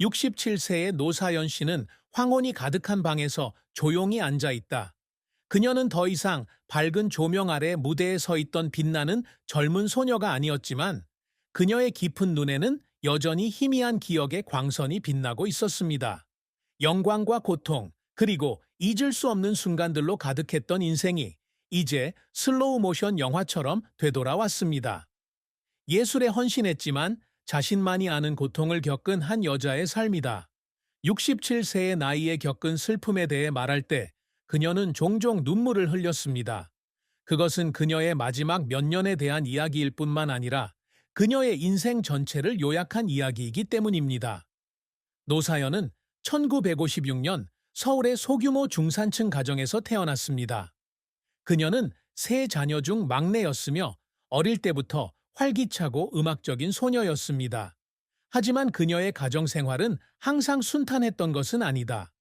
67세의 노사연 씨는 황혼이 가득한 방에서 조용히 앉아 있다. 그녀는 더 이상 밝은 조명 아래 무대에 서 있던 빛나는 젊은 소녀가 아니었지만 그녀의 깊은 눈에는 여전히 희미한 기억의 광선이 빛나고 있었습니다. 영광과 고통, 그리고 잊을 수 없는 순간들로 가득했던 인생이 이제 슬로우 모션 영화처럼 되돌아왔습니다. 예술에 헌신했지만 자신만이 아는 고통을 겪은 한 여자의 삶이다. 67세의 나이에 겪은 슬픔에 대해 말할 때 그녀는 종종 눈물을 흘렸습니다. 그것은 그녀의 마지막 몇 년에 대한 이야기일 뿐만 아니라 그녀의 인생 전체를 요약한 이야기이기 때문입니다. 노사연은 1956년 서울의 소규모 중산층 가정에서 태어났습니다. 그녀는 세 자녀 중 막내였으며 어릴 때부터 활기차고 음악적인 소녀였습니다. 하지만 그녀의 가정 생활은 항상 순탄했던 것은 아니다.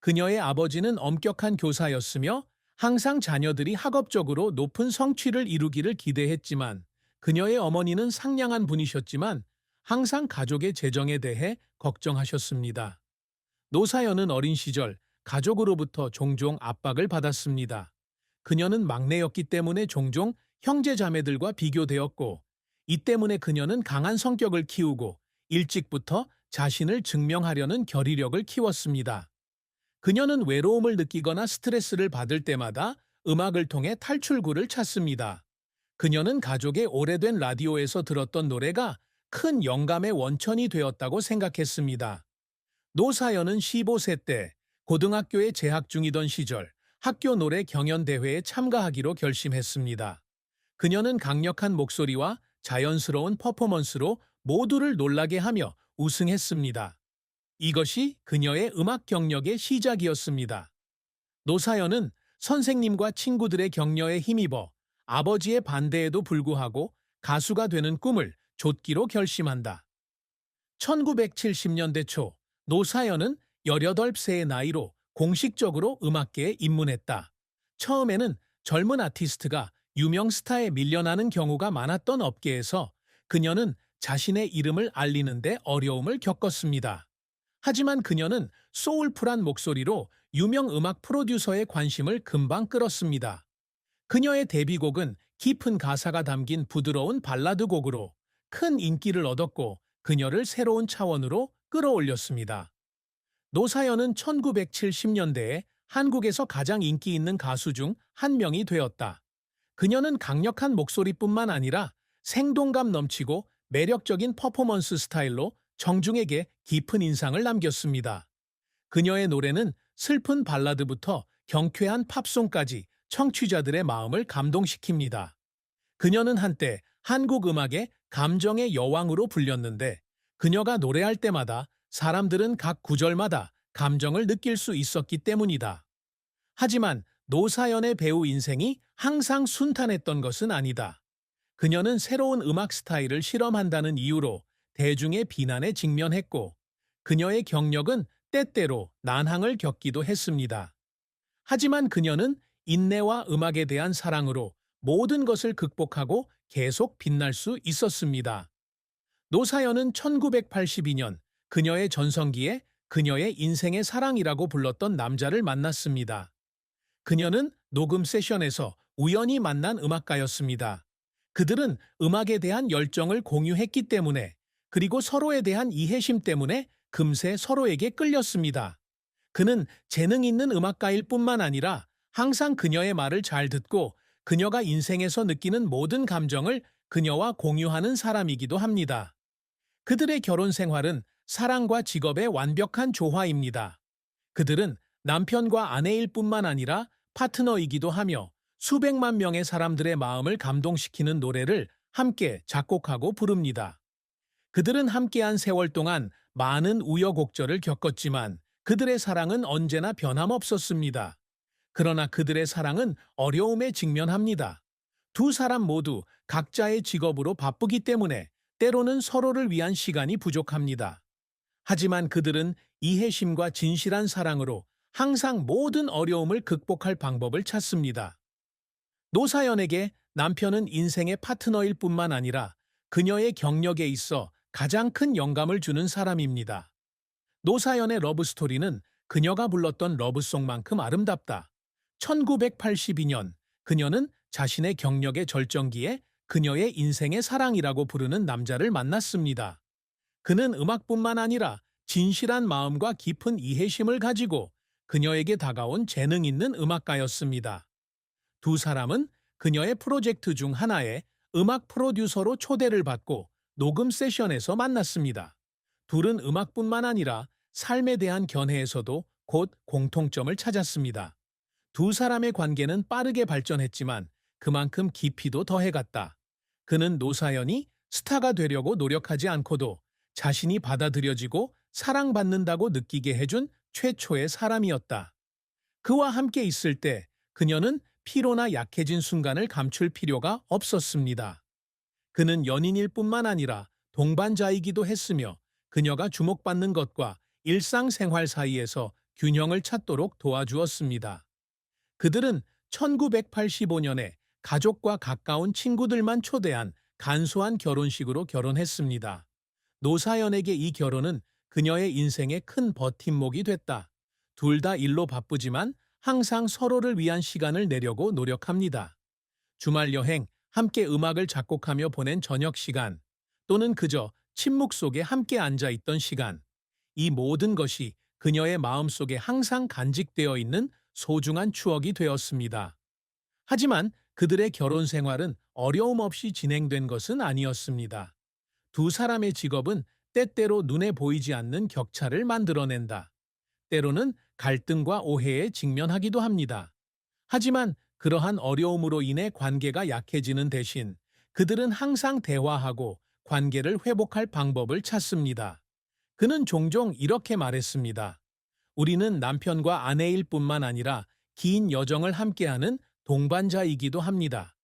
그녀의 아버지는 엄격한 교사였으며 항상 자녀들이 학업적으로 높은 성취를 이루기를 기대했지만 그녀의 어머니는 상냥한 분이셨지만 항상 가족의 재정에 대해 걱정하셨습니다. 노사연은 어린 시절 가족으로부터 종종 압박을 받았습니다. 그녀는 막내였기 때문에 종종 형제 자매들과 비교되었고 이 때문에 그녀는 강한 성격을 키우고 일찍부터 자신을 증명하려는 결의력을 키웠습니다. 그녀는 외로움을 느끼거나 스트레스를 받을 때마다 음악을 통해 탈출구를 찾습니다. 그녀는 가족의 오래된 라디오에서 들었던 노래가 큰 영감의 원천이 되었다고 생각했습니다. 노사연은 15세 때 고등학교에 재학 중이던 시절 학교 노래 경연대회에 참가하기로 결심했습니다. 그녀는 강력한 목소리와 자연스러운 퍼포먼스로 모두를 놀라게 하며 우승했습니다. 이것이 그녀의 음악 경력의 시작이었습니다. 노사연은 선생님과 친구들의 격려에 힘입어 아버지의 반대에도 불구하고 가수가 되는 꿈을 좇기로 결심한다. 1970년대 초 노사연은 18세의 나이로 공식적으로 음악계에 입문했다. 처음에는 젊은 아티스트가 유명 스타에 밀려나는 경우가 많았던 업계에서 그녀는 자신의 이름을 알리는데 어려움을 겪었습니다. 하지만 그녀는 소울풀한 목소리로 유명 음악 프로듀서의 관심을 금방 끌었습니다. 그녀의 데뷔곡은 깊은 가사가 담긴 부드러운 발라드 곡으로 큰 인기를 얻었고 그녀를 새로운 차원으로 끌어올렸습니다. 노사연은 1970년대에 한국에서 가장 인기 있는 가수 중 한 명이 되었다. 그녀는 강력한 목소리뿐만 아니라 생동감 넘치고 매력적인 퍼포먼스 스타일로 정중에게 깊은 인상을 남겼습니다. 그녀의 노래는 슬픈 발라드부터 경쾌한 팝송까지 청취자들의 마음을 감동시킵니다. 그녀는 한때 한국 음악의 감정의 여왕으로 불렸는데 그녀가 노래할 때마다 사람들은 각 구절마다 감정을 느낄 수 있었기 때문이다. 하지만 노사연의 배우 인생이 항상 순탄했던 것은 아니다. 그녀는 새로운 음악 스타일을 실험한다는 이유로 대중의 비난에 직면했고 그녀의 경력은 때때로 난항을 겪기도 했습니다. 하지만 그녀는 인내와 음악에 대한 사랑으로 모든 것을 극복하고 계속 빛날 수 있었습니다. 노사연은 1982년 그녀의 전성기에 그녀의 인생의 사랑이라고 불렀던 남자를 만났습니다. 그녀는 녹음 세션에서 우연히 만난 음악가였습니다. 그들은 음악에 대한 열정을 공유했기 때문에 그리고 서로에 대한 이해심 때문에 금세 서로에게 끌렸습니다. 그는 재능 있는 음악가일 뿐만 아니라 항상 그녀의 말을 잘 듣고 그녀가 인생에서 느끼는 모든 감정을 그녀와 공유하는 사람이기도 합니다. 그들의 결혼 생활은 사랑과 직업의 완벽한 조화입니다. 그들은 남편과 아내일 뿐만 아니라 파트너이기도 하며 수백만 명의 사람들의 마음을 감동시키는 노래를 함께 작곡하고 부릅니다. 그들은 함께한 세월 동안 많은 우여곡절을 겪었지만 그들의 사랑은 언제나 변함없었습니다. 그러나 그들의 사랑은 어려움에 직면합니다. 두 사람 모두 각자의 직업으로 바쁘기 때문에 때로는 서로를 위한 시간이 부족합니다. 하지만 그들은 이해심과 진실한 사랑으로 항상 모든 어려움을 극복할 방법을 찾습니다. 노사연에게 남편은 인생의 파트너일 뿐만 아니라 그녀의 경력에 있어 가장 큰 영감을 주는 사람입니다. 노사연의 러브스토리는 그녀가 불렀던 러브송만큼 아름답다. 1982년 그녀는 자신의 경력의 절정기에 그녀의 인생의 사랑이라고 부르는 남자를 만났습니다. 그는 음악뿐만 아니라 진실한 마음과 깊은 이해심을 가지고 그녀에게 다가온 재능 있는 음악가였습니다. 두 사람은 그녀의 프로젝트 중 하나에 음악 프로듀서로 초대를 받고 녹음 세션에서 만났습니다. 둘은 음악뿐만 아니라 삶에 대한 견해에서도 곧 공통점을 찾았습니다. 두 사람의 관계는 빠르게 발전했지만 그만큼 깊이도 더해갔다. 그는 노사연이 스타가 되려고 노력하지 않고도 자신이 받아들여지고 사랑받는다고 느끼게 해준 최초의 사람이었다. 그와 함께 있을 때 그녀는 피로나 약해진 순간을 감출 필요가 없었습니다. 그는 연인일 뿐만 아니라 동반자이기도 했으며 그녀가 주목받는 것과 일상생활 사이에서 균형을 찾도록 도와주었습니다. 그들은 1985년에 가족과 가까운 친구들만 초대한 간소한 결혼식으로 결혼했습니다. 노사연에게 이 결혼은 그녀의 인생의 큰 버팀목이 됐다. 둘 다 일로 바쁘지만 항상 서로를 위한 시간을 내려고 노력합니다. 주말 여행, 함께 음악을 작곡하며 보낸 저녁 시간, 또는 그저 침묵 속에 함께 앉아 있던 시간. 이 모든 것이 그녀의 마음 속에 항상 간직되어 있는 소중한 추억이 되었습니다. 하지만 그들의 결혼 생활은 어려움 없이 진행된 것은 아니었습니다. 두 사람의 직업은 때때로 눈에 보이지 않는 격차를 만들어낸다. 때로는 갈등과 오해에 직면하기도 합니다. 하지만 그러한 어려움으로 인해 관계가 약해지는 대신 그들은 항상 대화하고 관계를 회복할 방법을 찾습니다. 그는 종종 이렇게 말했습니다. 우리는 남편과 아내일 뿐만 아니라 긴 여정을 함께하는 동반자이기도 합니다.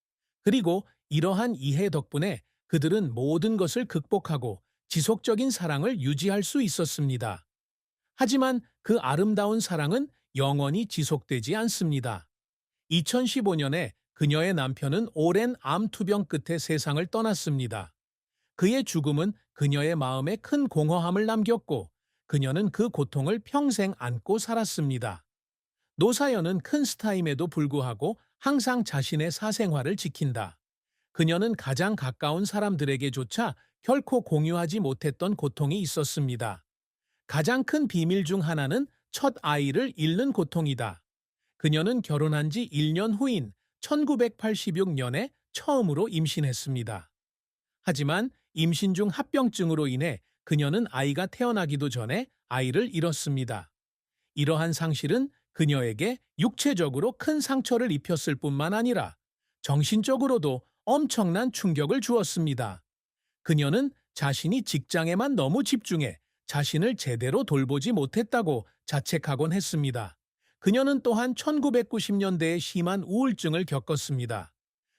그리고 이러한 이해 덕분에 그들은 모든 것을 극복하고 지속적인 사랑을 유지할 수 있었습니다. 하지만 그 아름다운 사랑은 영원히 지속되지 않습니다. 2015년에 그녀의 남편은 오랜 암 투병 끝에 세상을 떠났습니다. 그의 죽음은 그녀의 마음에 큰 공허함을 남겼고 그녀는 그 고통을 평생 안고 살았습니다. 노사연은 큰 스타임에도 불구하고 항상 자신의 사생활을 지킨다. 그녀는 가장 가까운 사람들에게조차 결코 공유하지 못했던 고통이 있었습니다. 가장 큰 비밀 중 하나는 첫 아이를 잃는 고통이다. 그녀는 결혼한 지 1년 후인 1986년에 처음으로 임신했습니다. 하지만 임신 중 합병증으로 인해 그녀는 아이가 태어나기도 전에 아이를 잃었습니다. 이러한 상실은 그녀에게 육체적으로 큰 상처를 입혔을 뿐만 아니라 정신적으로도 엄청난 충격을 주었습니다. 그녀는 자신이 직장에만 너무 집중해 자신을 제대로 돌보지 못했다고 자책하곤 했습니다. 그녀는 또한 1990년대에 심한 우울증을 겪었습니다.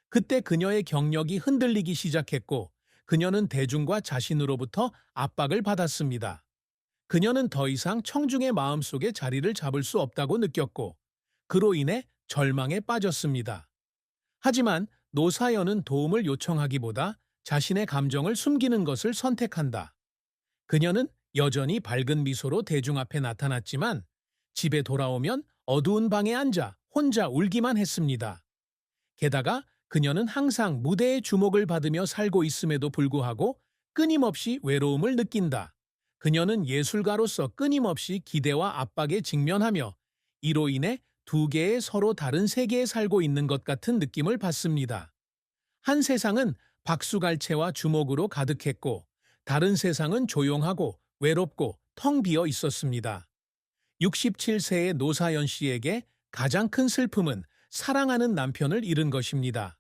그때 그녀의 경력이 흔들리기 시작했고 그녀는 대중과 자신으로부터 압박을 받았습니다. 그녀는 더 이상 청중의 마음속에 자리를 잡을 수 없다고 느꼈고 그로 인해 절망에 빠졌습니다. 하지만 노사연은 도움을 요청하기보다 자신의 감정을 숨기는 것을 선택한다. 그녀는 여전히 밝은 미소로 대중 앞에 나타났지만 집에 돌아오면 어두운 방에 앉아 혼자 울기만 했습니다. 게다가 그녀는 항상 무대의 주목을 받으며 살고 있음에도 불구하고 끊임없이 외로움을 느낀다. 그녀는 예술가로서 끊임없이 기대와 압박에 직면하며 이로 인해 두 개의 서로 다른 세계에 살고 있는 것 같은 느낌을 받습니다. 한 세상은 박수갈채와 주목으로 가득했고 다른 세상은 조용하고 외롭고 텅 비어 있었습니다. 67세의 노사연 씨에게 가장 큰 슬픔은 사랑하는 남편을 잃은 것입니다.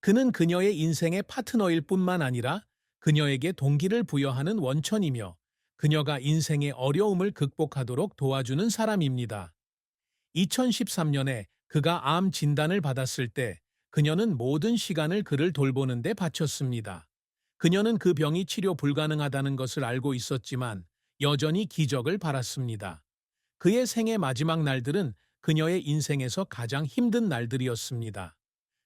그는 그녀의 인생의 파트너일 뿐만 아니라 그녀에게 동기를 부여하는 원천이며 그녀가 인생의 어려움을 극복하도록 도와주는 사람입니다. 2013년에 그가 암 진단을 받았을 때 그녀는 모든 시간을 그를 돌보는 데 바쳤습니다. 그녀는 그 병이 치료 불가능하다는 것을 알고 있었지만 여전히 기적을 바랐습니다. 그의 생의 마지막 날들은 그녀의 인생에서 가장 힘든 날들이었습니다.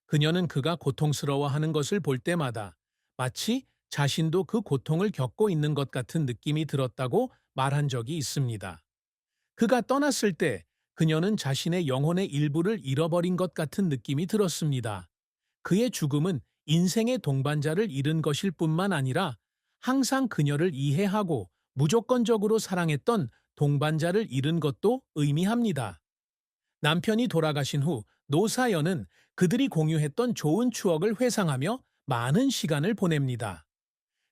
그녀는 그가 고통스러워하는 것을 볼 때마다 마치 자신도 그 고통을 겪고 있는 것 같은 느낌이 들었다고 말한 적이 있습니다. 그가 떠났을 때 그녀는 자신의 영혼의 일부를 잃어버린 것 같은 느낌이 들었습니다. 그의 죽음은 인생의 동반자를 잃은 것일 뿐만 아니라 항상 그녀를 이해하고 무조건적으로 사랑했던 동반자를 잃은 것도 의미합니다. 남편이 돌아가신 후 노사연은 그들이 공유했던 좋은 추억을 회상하며 많은 시간을 보냅니다.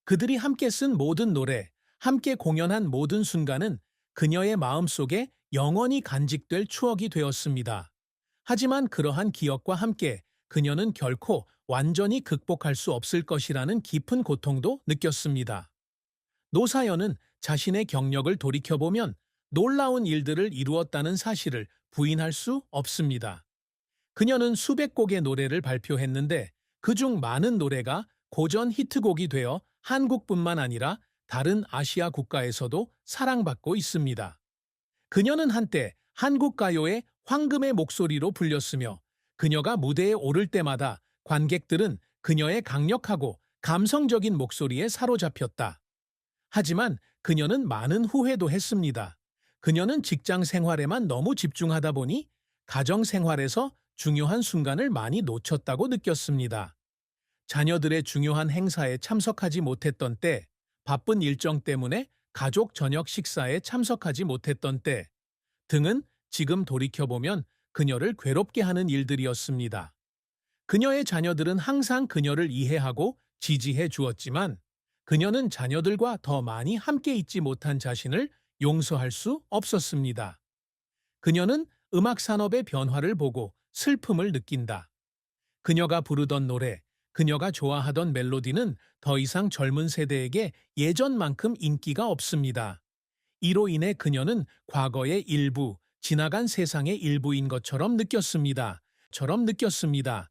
그들이 함께 쓴 모든 노래, 함께 공연한 모든 순간은 그녀의 마음속에 영원히 간직될 추억이 되었습니다. 하지만 그러한 기억과 함께 그녀는 결코 완전히 극복할 수 없을 것이라는 깊은 고통도 느꼈습니다. 노사연은 자신의 경력을 돌이켜보면 놀라운 일들을 이루었다는 사실을 부인할 수 없습니다. 그녀는 수백 곡의 노래를 발표했는데 그중 많은 노래가 고전 히트곡이 되어 한국뿐만 아니라 다른 아시아 국가에서도 사랑받고 있습니다. 그녀는 한때 한국 가요의 황금의 목소리로 불렸으며 그녀가 무대에 오를 때마다 관객들은 그녀의 강력하고 감성적인 목소리에 사로잡혔다. 하지만 그녀는 많은 후회도 했습니다. 그녀는 직장 생활에만 너무 집중하다 보니 가정 생활에서 중요한 순간을 많이 놓쳤다고 느꼈습니다. 자녀들의 중요한 행사에 참석하지 못했던 때, 바쁜 일정 때문에 가족 저녁 식사에 참석하지 못했던 때 등은 지금 돌이켜보면 그녀를 괴롭게 하는 일들이었습니다. 그녀의 자녀들은 항상 그녀를 이해하고 지지해 주었지만 그녀는 자녀들과 더 많이 함께 있지 못한 자신을 용서할 수 없었습니다. 그녀는 음악 산업의 변화를 보고 슬픔을 느낀다. 그녀가 부르던 노래, 그녀가 좋아하던 멜로디는 더 이상 젊은 세대에게 예전만큼 인기가 없습니다. 이로 인해 그녀는 과거의 일부, 지나간 세상의 일부인 것처럼 느꼈습니다. 처럼 느꼈습니다.